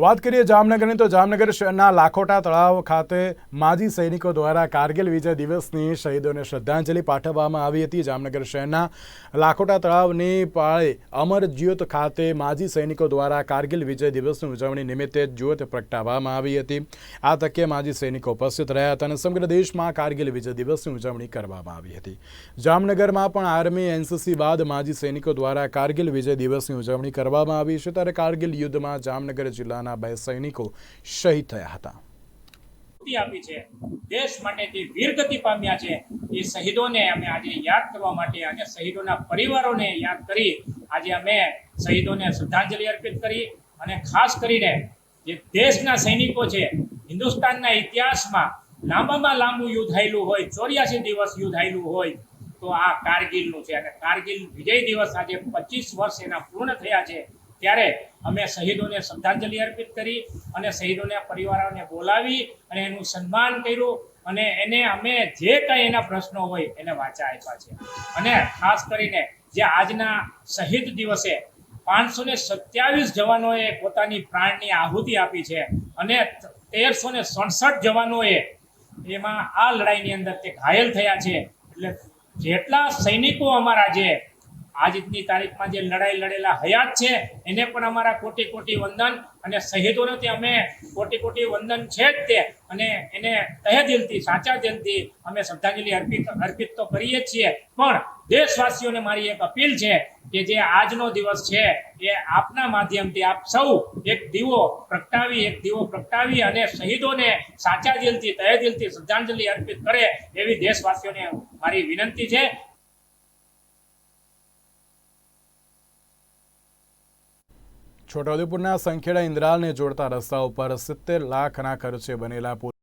વાત કરીએ જામનગરની, તો જામનગર શહેરના લાખોટા તળાવ ખાતે માજી સૈનિકો દ્વારા કારગિલ વિજય દિવસની શહીદોને શ્રદ્ધાંજલિ પાઠવવામાં આવી હતી. જામનગર શહેરના લાખોટા તળાવની પાળે અમર જ્યોત ખાતે માજી સૈનિકો દ્વારા કારગિલ વિજય દિવસની ઉજવણી નિમિત્તે જ્યોત પ્રગટાવવામાં આવી હતી. આ તકે માજી સૈનિકો ઉપસ્થિત રહ્યા હતા અને સમગ્ર દેશમાં કારગિલ વિજય દિવસની ઉજવણી કરવામાં આવી હતી. જામનગરમાં પણ આર્મી એનસીસી બાદ માજી સૈનિકો દ્વારા કારગિલ વિજય દિવસની ઉજવણી કરવામાં આવી છે. ત્યારે કારગિલ યુદ્ધમાં જામનગર જિલ્લાના બે સૈનિકો શહીદ થયા હતા. આપી છે. દેશ માટે જે વીરગતિ પામ્યા છે. એ શહીદોને અમે આજે યાદ કરવા માટે અને શહીદોના પરિવારોને યાદ કરી આજે અમે શહીદોને શ્રદ્ધાંજલિ અર્પિત કરી અને ખાસ કરીને જે દેશના સૈનિકો છે, હિન્દુસ્તાનના ઇતિહાસમાં લાંબામાં લાંબુ યુદ્ધ હાયલું હોય, ચોર્યાસી દિવસ યુદ્ધ હાયલું હોય, તો આ કારગિલનું છે. અને કારગિલ વિજય દિવસ આજે પચીસ વર્ષ એના પૂર્ણ થયા છે. ત્યારે અમે શહીદોને શ્રદ્ધાંજલિ અર્પિત કરી અને શહીદોના પરિવારોને બોલાવી અને એનું સન્માન કર્યું અને એને અમે જે કાંઈ એના પ્રશ્નો હોય એને વાંચા આપ્યા છે. અને ખાસ કરીને જે આજના શહીદ દિવસે પાંચસો ને સત્યાવીસ જવાનોએ પોતાની પ્રાણની આહુતિ આપી છે અને તેરસો ને સડસઠ જવાનોએ એમાં આ લડાઈની અંદર તે ઘાયલ થયા છે. એટલે જેટલા સૈનિકો અમારા જે આજની તારીખમાં જે લડાઈ લડેલા હયાત છે, એને પણ અમારા કોટી કોટી વંદન અને શહીદોને તે અમે કોટી કોટી વંદન છે જ તે. અને એને તહે દિલથી, સાચા દિલથી અમે શ્રદ્ધાંજલિ અર્પિત અર્પિત તો કરીએ જ છીએ. પણ દેશવાસીઓને મારી એક અપીલ છે કે જે આજનો દિવસ છે, એ આપના માધ્યમથી આપ સૌ એક દીવો પ્રગટાવી, એક દીવો પ્રગટાવી અને શહીદોને સાચા દિલથી, તહે દિલથી શ્રદ્ધાંજલિ અર્પિત કરે એવી દેશવાસીઓને મારી વિનંતી છે. છોટાઉદેપુરના સંખેડા ઇન્દ્રાલને જોડતા રસ્તા ઉપર સિત્તેર લાખના ખર્ચે બનેલા પુલ